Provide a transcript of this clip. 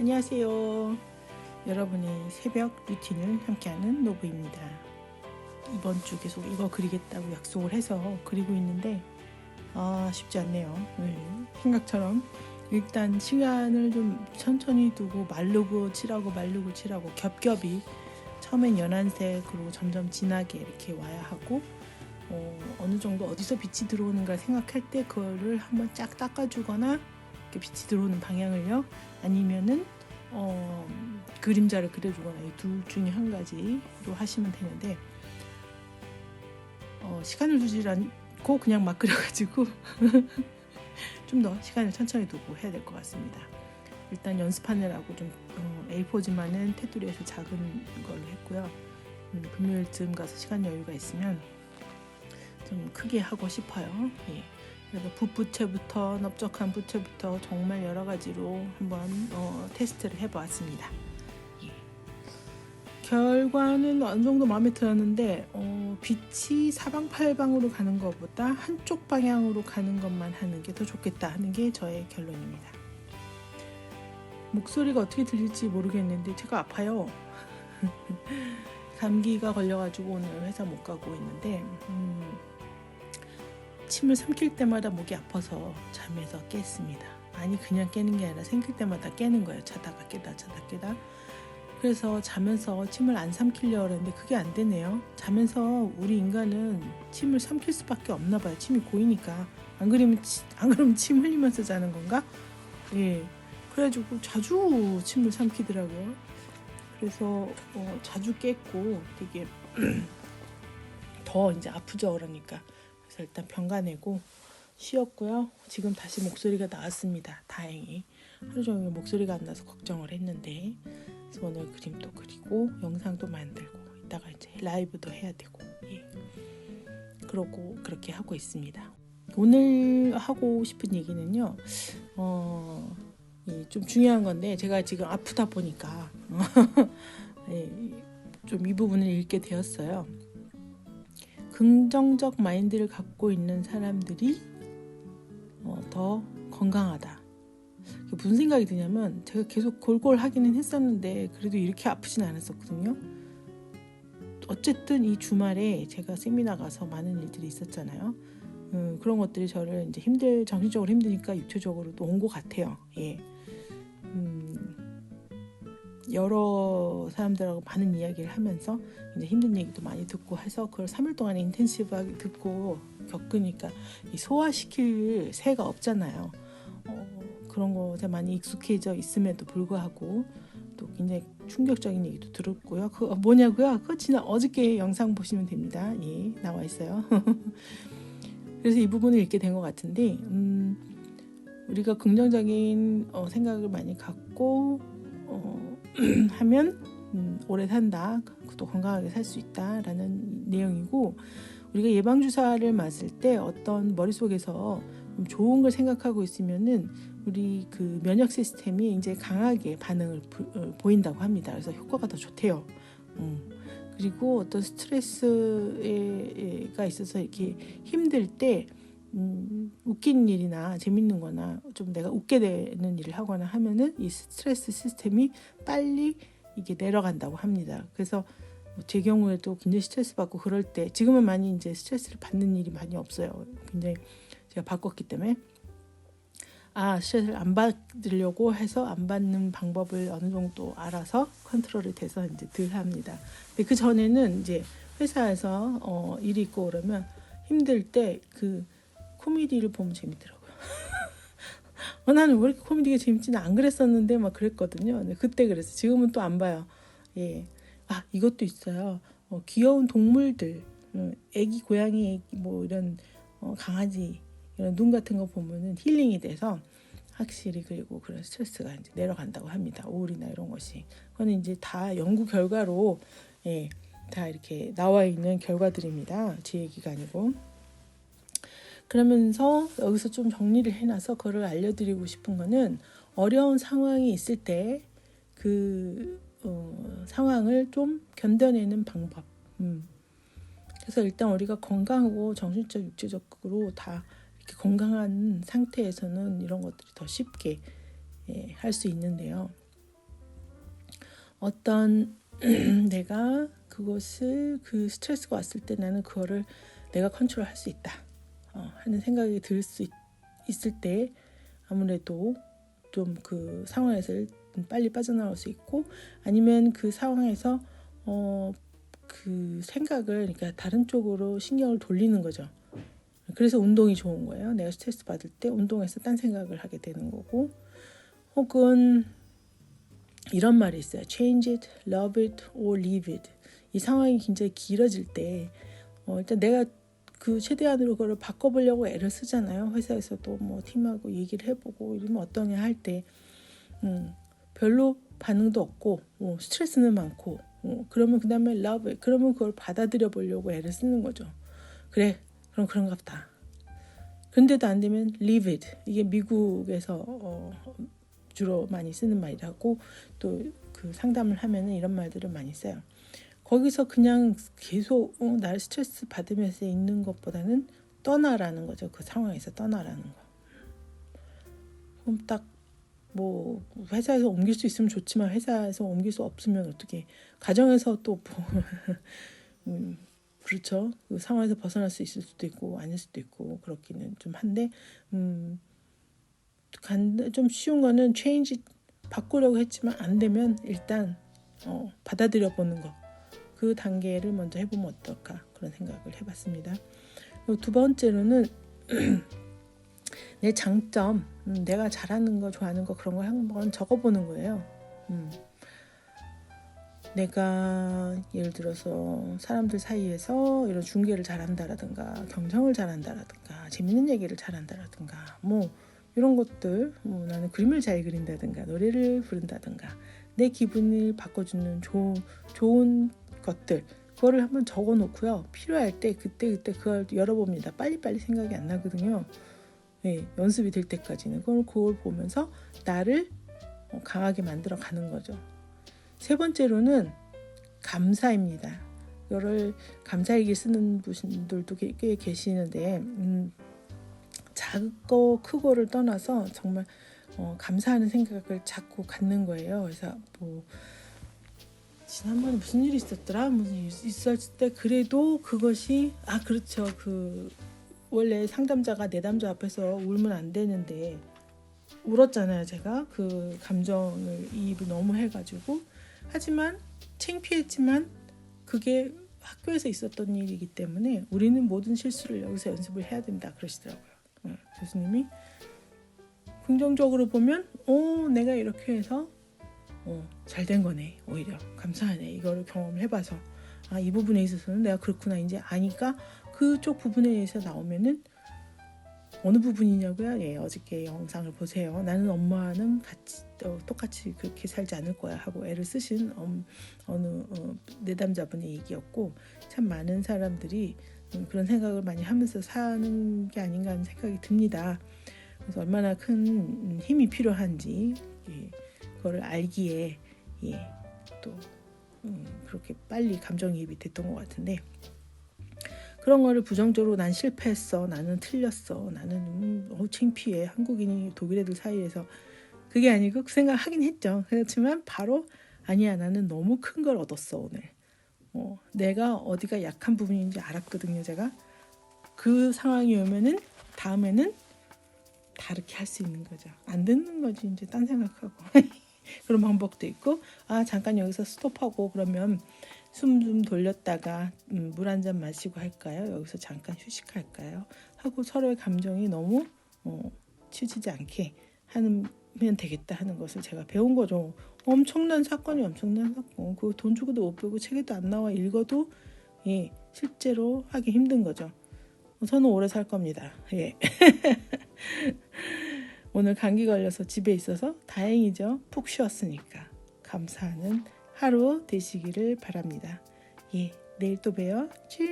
안녕하세요. 여러분의 새벽 루틴을 함께하는 노브입니다. 이번 주 계속 이거 그리겠다고 약속을 해서 그리고 있는데 아 쉽지 않네요. 네, 생각처럼 일단 시간을 좀 천천히 두고 마르고 칠하고 마르고 칠하고 겹겹이 처음엔 연한색으로 점점 진하게 이렇게 와야 하고 어, 어느 정도 어디서 빛이 들어오는가 생각할 때 그거를 한번 쫙 닦아주거나 빛이 들어오는 방향을요 아니면은 어, 그림자를 그려주거나 이 둘 중에 한 가지로 하시면 되는데 어, 시간을 두지 않고 그냥 막 그려가지고 좀 더 시간을 천천히 두고 해야 될 것 같습니다. 일단 연습하느라고 좀 어, A4지만은 테두리에서 작은 걸로 했고요. 음, 금요일쯤 가서 시간 여유가 있으면 좀 크게 하고 싶어요. 예. 그래서 붓부채부터 넓적한 부채부터 정말 여러 가지로 한번 어, 테스트를 해보았습니다. 예. 결과는 어느 정도 마음에 들었는데 어, 빛이 사방팔방으로 가는 것보다 한쪽 방향으로 가는 것만 하는 게 더 좋겠다 하는 게 저의 결론입니다. 목소리가 어떻게 들릴지 모르겠는데 제가 아파요. 감기가 걸려가지고 오늘 회사 못 가고 있는데 음, 침을 삼킬 때마다 목이 아파서 잠에서 깼습니다. 아니 그냥 깨는 게 아니라 생길 때마다 깨는 거예요. 자다가 깨다 자다 깨다. 그래서 자면서 침을 안 삼키려고 하는데 그게 안 되네요. 자면서 우리 인간은 침을 삼킬 수밖에 없나 봐요. 침이 고이니까. 안 그러면 치- 안 그러면 침 흘리면서 자는 건가? 예. 그래가지고 자주 침을 삼키더라고요. 그래서 어, 자주 깼고 되게 더 이제 아프죠 그러니까. 일단 병가 내고 쉬었고요. 지금 다시 목소리가 나왔습니다. 다행히 하루 종일 목소리가 안 나서 걱정을 했는데 그래서 오늘 그림도 그리고 영상도 만들고 이따가 이제 라이브도 해야 되고 예. 그러고 그렇게 하고 있습니다. 오늘 하고 싶은 얘기는요. 어, 예, 좀 중요한 건데 제가 지금 아프다 보니까 예, 좀이 부분을 읽게 되었어요. 긍정적 마인드를 갖고 있는 사람들이 어, 더 건강하다. 무슨 생각이 드냐면 제가 계속 골골 하기는 했었는데 그래도 이렇게 아프진 않았었거든요. 어쨌든 이 주말에 제가 세미나 가서 많은 일들이 있었잖아요. 음, 그런 것들이 저를 이제 힘들 정신적으로 힘드니까 육체적으로도 온 것 같아요. 예. 음, 여러 사람들하고 많은 이야기를 하면서 이제 힘든 얘기도 많이 듣고 해서 그걸 3일 동안 인텐시브하게 듣고 겪으니까 이 소화시킬 새가 없잖아요. 어, 그런 것에 많이 익숙해져 있음에도 불구하고 또 굉장히 충격적인 얘기도 들었고요. 그 뭐냐고요? 그거 지난 어저께 영상 보시면 됩니다. 예, 나와 있어요. 그래서 이 부분을 읽게 된 것 같은데 음, 우리가 긍정적인 어, 생각을 많이 갖고 어, 하면 음, 오래 산다, 또 건강하게 살 수 있다라는 내용이고 우리가 예방 주사를 맞을 때 어떤 머릿속에서 좀 좋은 걸 생각하고 있으면은 우리 그 면역 시스템이 이제 강하게 반응을 부- 어, 보인다고 합니다. 그래서 효과가 더 좋대요. 음. 그리고 어떤 스트레스가 있어서 이렇게 힘들 때 음, 웃긴 일이나 재밌는 거나 좀 내가 웃게 되는 일을 하거나 하면은 이 스트레스 시스템이 빨리 이게 내려간다고 합니다. 그래서 뭐제 경우에도 굉장히 스트레스 받고 그럴 때 지금은 많이 이제 스트레스를 받는 일이 많이 없어요. 굉장히 제가 바꿨기 때문에 아 스트레스를 안 받으려고 해서 안 받는 방법을 어느 정도 알아서 컨트롤이 돼서 이제 덜 합니다. 근데 그 전에는 이제 회사에서 어, 일이 있고 그러면 힘들 때 그 코미디를 보면 재밌더라고요. 어, 나는 왜 이렇게 코미디가 재밌지는 안 그랬었는데 막 그랬거든요. 그때 그랬어요. 지금은 또 안 봐요. 예. 아 이것도 있어요. 어, 귀여운 동물들, 어, 애기 고양이, 애기 뭐 이런 어, 강아지 이런 눈 같은 거 보면은 힐링이 돼서 확실히 그리고 그런 스트레스가 이제 내려간다고 합니다. 우울이나 이런 것이. 그건 이제 다 연구 결과로 예, 다 이렇게 나와 있는 결과들입니다. 제 얘기가 아니고. 그러면서 여기서 좀 정리를 해놔서 그거를 알려드리고 싶은 거는 어려운 상황이 있을 때그 어, 상황을 좀 견뎌내는 방법. 음. 그래서 일단 우리가 건강하고 정신적, 육체적으로 다 이렇게 건강한 상태에서는 이런 것들이 더 쉽게 예, 할 수 있는데요. 어떤 내가 그것을 그 스트레스가 왔을 때 나는 그거를 내가 컨트롤할 수 있다 어, 하는 생각이 들 수 있을 때 아무래도 좀 그 상황에서 빨리 빠져나올 수 있고 아니면 그 상황에서 어, 그 생각을 그러니까 다른 쪽으로 신경을 돌리는 거죠. 그래서 운동이 좋은 거예요. 내가 스트레스 받을 때 운동해서 딴 생각을 하게 되는 거고 혹은 이런 말이 있어요. Change it, love it, or leave it. 이 상황이 굉장히 길어질 때 어, 일단 내가 그 최대한으로 그걸 바꿔보려고 애를 쓰잖아요. 회사에서도 뭐 팀하고 얘기를 해보고 이러면 어떠냐 할 때 음, 별로 반응도 없고 어, 스트레스는 많고 어, 그러면 그 다음에 it. 그러면 그걸 받아들여 보려고 애를 쓰는 거죠. 그래 그럼 그런가 보다. 근데도 안 되면 leave it. 이게 미국에서 어, 주로 많이 쓰는 말이라고 또 그 상담을 하면은 이런 말들을 많이 써요. 거기서 그냥 계속 어, 날 스트레스 받으면서 있는 것보다는 떠나라는 거죠. 그 상황에서 떠나라는 거. 그럼 딱 뭐 회사에서 옮길 수 있으면 좋지만 회사에서 옮길 수 없으면 어떻게 가정에서 또 뭐, 음, 그렇죠. 그 상황에서 벗어날 수 있을 수도 있고 아닐 수도 있고 그렇기는 좀 한데 음, 간, 좀 쉬운 거는 체인지 바꾸려고 했지만 안 되면 일단 어, 받아들여 보는 거. 그 단계를 먼저 해보면 어떨까 그런 생각을 해봤습니다. 두 번째로는 내 장점, 음, 내가 잘하는 거, 좋아하는 거 그런 걸 한번 적어보는 거예요. 음. 내가 예를 들어서 사람들 사이에서 이런 중계를 잘한다라든가 경청을 잘한다라든가 재밌는 얘기를 잘한다라든가 뭐 이런 것들 뭐 나는 그림을 잘 그린다든가 노래를 부른다든가 내 기분을 바꿔주는 좋은 좋은 것들 그거를 한번 적어 놓고요. 필요할 때 그때 그때 그걸 열어봅니다. 빨리빨리 생각이 안 나거든요. 네, 연습이 될 때까지는. 그걸 그걸 보면서 나를 어, 강하게 만들어 가는 거죠. 세 번째로는 감사입니다. 이거를 감사일기 쓰는 분들도 꽤, 꽤 계시는데 음, 작고 크고를 떠나서 정말 어, 감사하는 생각을 자꾸 갖는 거예요. 그래서 뭐 지난번에 무슨 일이 있었더라? 무슨 있었을 때 그래도 그것이 아 그렇죠. 그 원래 상담자가 내담자 앞에서 울면 안 되는데 울었잖아요 제가. 그 감정을 이입을 너무 해가지고. 하지만 창피했지만 그게 학교에서 있었던 일이기 때문에 우리는 모든 실수를 여기서 연습을 해야 된다 그러시더라고요. 네, 교수님이. 긍정적으로 보면 어 내가 이렇게 해서 어, 잘 된 거네 오히려 감사하네 이거를 경험을 해봐서 아 이 부분에 있어서는 내가 그렇구나 이제 아니까 그쪽 부분에 대해서 나오면은 어느 부분이냐고요? 예, 어저께 영상을 보세요. 나는 엄마는 같이 어, 똑같이 그렇게 살지 않을 거야 하고 애를 쓰신 엄, 어느 어, 내담자분의 얘기였고 참 많은 사람들이 음, 그런 생각을 많이 하면서 사는 게 아닌가 하는 생각이 듭니다. 그래서 얼마나 큰 힘이 필요한지 예, 그거를 알기에 예, 또 음, 그렇게 빨리 감정이입이 됐던 것 같은데. 그런 거를 부정적으로 난 실패했어 나는 틀렸어 나는 음, 어, 창피해. 한국인이 독일 애들 사이에서. 그게 아니고 그 생각하긴 했죠. 그렇지만 바로 아니야 나는 너무 큰 걸 얻었어 오늘. 어, 내가 어디가 약한 부분인지 알았거든요 제가. 그 상황이 오면은 다음에는 다르게 할 수 있는 거죠. 안 듣는 거지 이제 딴 생각하고 그런 방법도 있고 아 잠깐 여기서 스톱하고 그러면 숨 좀 돌렸다가 음, 물한 잔 마시고 할까요? 여기서 잠깐 휴식할까요? 하고 서로의 감정이 너무 어, 치지지 않게 하면 되겠다 하는 것을 제가 배운 거죠. 엄청난 사건이 엄청난 사건. 그 돈 주고도 못 배우고 책에도 안 나와 읽어도 예, 실제로 하기 힘든 거죠. 저는 오래 살 겁니다. 예. 오늘 감기 걸려서 집에 있어서 다행이죠. 푹 쉬었으니까. 감사하는 하루 되시기를 바랍니다. 예, 내일 또 봬요. 츄